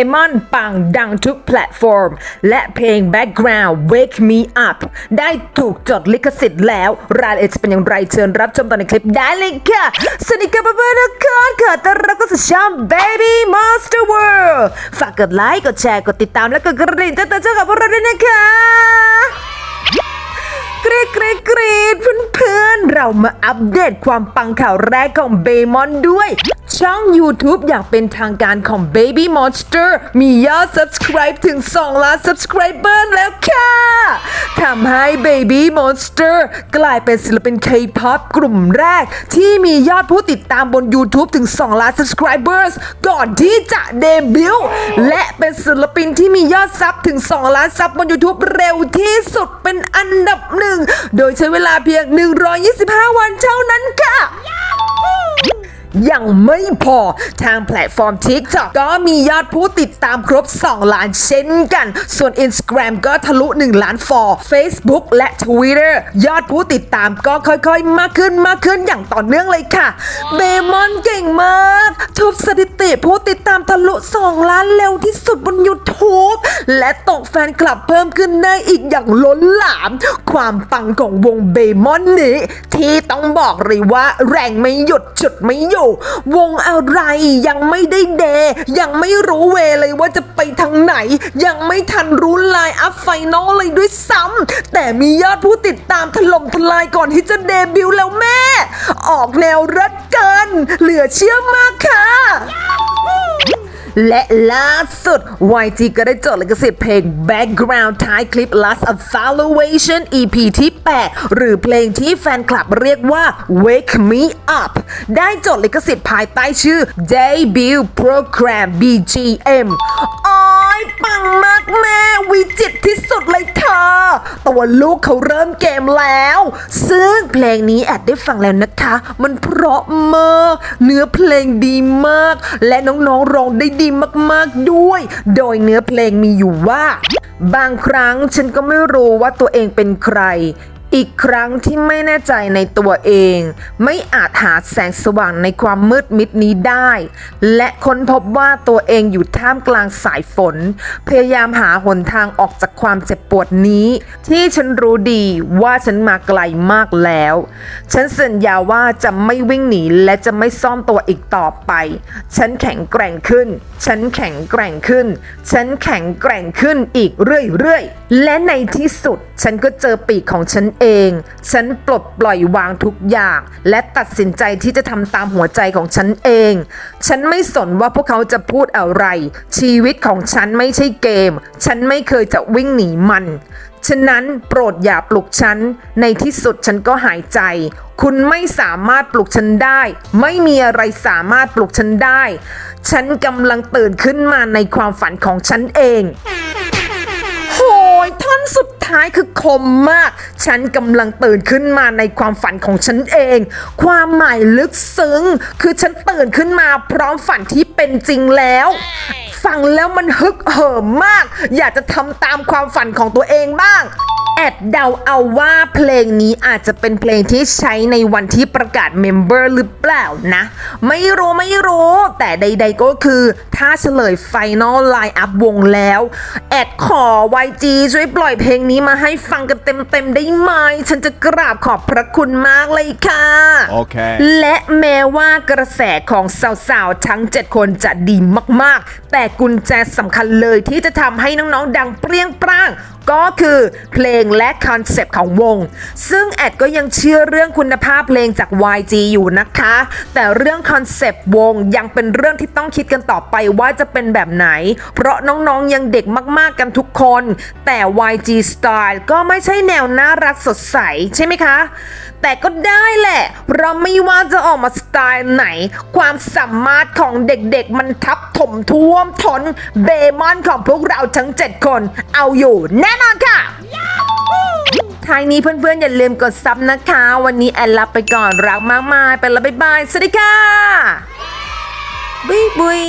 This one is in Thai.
เบมอนปังดังทุกแพลตฟอร์ม และเพลง Background Wake Me Up ได้ถูกจดลิขสิทธิ์แล้ว รายละเอียดจะเป็นอย่างไรเชิญรับชมตอนในคลิปได้เลยค่ะ สวัสดีค่ะเพื่อนๆทุกคนขอต้อนรับเข้าสู่ช่อง Baby Monster World ฝากกดไลค์ กดแชร์ กดติดตามและกดกระดิ่งแจ้งเตือนช่องกับพวกเราด้วยนะคะกรีดกรีดกรีดเพื่อนๆ เรามาอัปเดตความปังข่าวแรกของเบมอนด้วย ช่อง YouTube อย่างเป็นทางการของ Baby Monster มียอด subscribe ถึง 2 ล้าน subscriber แล้วค่ะทำให้ Baby Monster กลายเป็นศิลปิน K-pop กลุ่มแรก ที่มียอดผู้ติดตามบน YouTube ถึง 2 ล้าน subscribers ก่อนที่จะเดบิวต์และเป็นศิลปินที่มียอดซับถึง 2 ล้านซับบน YouTube เร็วที่สุดเป็นอันดับหนึ่ง โดยใช้เวลาเพียง 125 วันเท่านั้นค่ะ ยังไม่พอทางแพลตฟอร์ม TikTok ก็มียอดผู้ติดตามครบ 2 ล้านเช่นกัน ส่วน Instagram ก็ทะลุ 1 ล้านฟอร์ Facebook และ Twitter ยอดผู้ติดตามก็ค่อยๆ มากขึ้นมากขึ้นอย่างต่อเนื่องเลยค่ะ เบมอนเก่งมาก ทุบสถิติผู้ติดตามทะลุ 2 ล้านเร็วที่สุดบน YouTube และตกแฟนคลับเพิ่มขึ้นได้อีกอย่างล้นหลาม ความปังของวงเบมอนนี้ ที่ต้องบอกเลยว่าแรงไม่หยุดจุดไม่อยู่ วงอะไรยังไม่ได้เด ยังไม่รู้เวเลยว่าจะไปทางไหน ยังไม่ทันรู้ไลน์อัพไฟนอลเลยด้วยซ้ำแต่มียอดผู้ติดตามถล่มทลายก่อนที่จะเดบิวต์แล้วแม่ ออกแนวรัด เกิน เหลือเชื่อมากค่ะ และล่าสุด YG ก็ได้จดลิขสิทธิ์เพลง Background ท้ายคลิป Last of Valuation EP ที่ 8 หรือเพลงที่แฟนคลับเรียกว่า Wake Me Up ได้จดลิขสิทธิ์ภายใต้ชื่อ Debut Program BGM โอ้ ยปังมากแม่วิจิตที่สุดเลยเธอตัวลูกเขาเริ่มเกมแล้ว ซึ่งเพลงนี้แอดได้ฟังแล้วนะคะ มันเพราะมากเนื้อเพลงดีมาก และน้องๆร้องได้ดีมากๆด้วย โดยเนื้อเพลงมีอยู่ว่า บางครั้งฉันก็ไม่รู้ว่าตัวเองเป็นใคร อีกครั้งที่ไม่แน่ใจในตัวเอง ไม่อาจหาแสงสว่างในความมืดมิดนี้ได้ และค้นพบว่าตัวเองอยู่ท่ามกลางสายฝน พยายามหาหนทางออกจากความเจ็บปวดนี้ ที่ฉันรู้ดีว่าฉันมาไกลมากแล้ว ฉันสัญญาว่าจะไม่วิ่งหนีและจะไม่ซ่อนตัวอีกต่อไป ฉันแข็งแกร่งขึ้น ฉันแข็งแกร่งขึ้น ฉันแข็งแกร่งขึ้นอีกเรื่อยๆ และในที่สุดฉันก็เจอปีกของฉันเอง ฉันปลดปล่อยวางทุกอย่าง และตัดสินใจที่จะทำตามหัวใจของฉันเอง ฉันไม่สนว่าพวกเขาจะพูดอะไร ชีวิตของฉันไม่ใช่เกม ฉันไม่เคยจะวิ่งหนีมัน ฉะนั้นโปรดอย่าปลุกฉัน ในที่สุดฉันก็หายใจ คุณไม่สามารถปลุกฉันได้ ไม่มีอะไรสามารถปลุกฉันได้ ฉันกำลังตื่นขึ้นมาในความฝันของฉันเอง นสุดท้ายคือคมมาก ฉันกำลังตื่นขึ้นมาในความฝันของฉันเอง ความหมายลึกซึ้ง คือฉันตื่นขึ้นมาพร้อมฝันที่เป็นจริงแล้ว ฟังแล้วมันฮึกเหิมมาก อยากจะทำตามความฝันของตัวเองบ้าง แอดเดาเอาว่าเพลงนี้อาจจะเป็นเพลงที่ใช้ในวันที่ประกาศเมมเบอร์หรือเปล่านะ ไม่รู้ไม่รู้ แต่ใดๆก็คือถ้าเฉลยไฟนอลไลน์อัพวงแล้ว แอดขอ YG ช่วยปล่อยเพลงนี้มาให้ฟังกันเต็มๆได้ไหม ฉันจะกราบขอบพระคุณมากเลยค่ะ Okay. และแม้ว่ากระแสของสาวๆ ทั้ง 7 คนจะดีมากๆ แต่กุญแจสำคัญเลยที่จะทำให้น้องๆ ดังเปรี้ยงปร้างก็คือเพลงและคอนเซปต์ของวง ซึ่งแอดก็ยังเชื่อเรื่องคุณภาพเพลงจาก YG อยู่นะคะ แต่เรื่องคอนเซปต์วงยังเป็นเรื่องที่ต้องคิดกันต่อไปว่าจะเป็นแบบไหน เพราะน้องๆยังเด็กมากๆกันทุกคน แต่ YG Style ก็ไม่ใช่แนวน่ารักสดใสใช่ไหมคะ แต่ก็ได้แหละ เพราะไม่ว่าจะออกมาสไตล์ไหน ความสามารถของเด็กๆ มันทับถมท่วมทนเบมอนของพวกเราทั้ง 7 คน เอาอยู่แน่นอนค่ะท้ายนี้เพื่อนๆ อย่าลืมกดซับนะคะ วันนี้แอนลาไปก่อนรักมากมายไปแล้วบ๊ายบาย สวัสดีค่ะ บุยบุย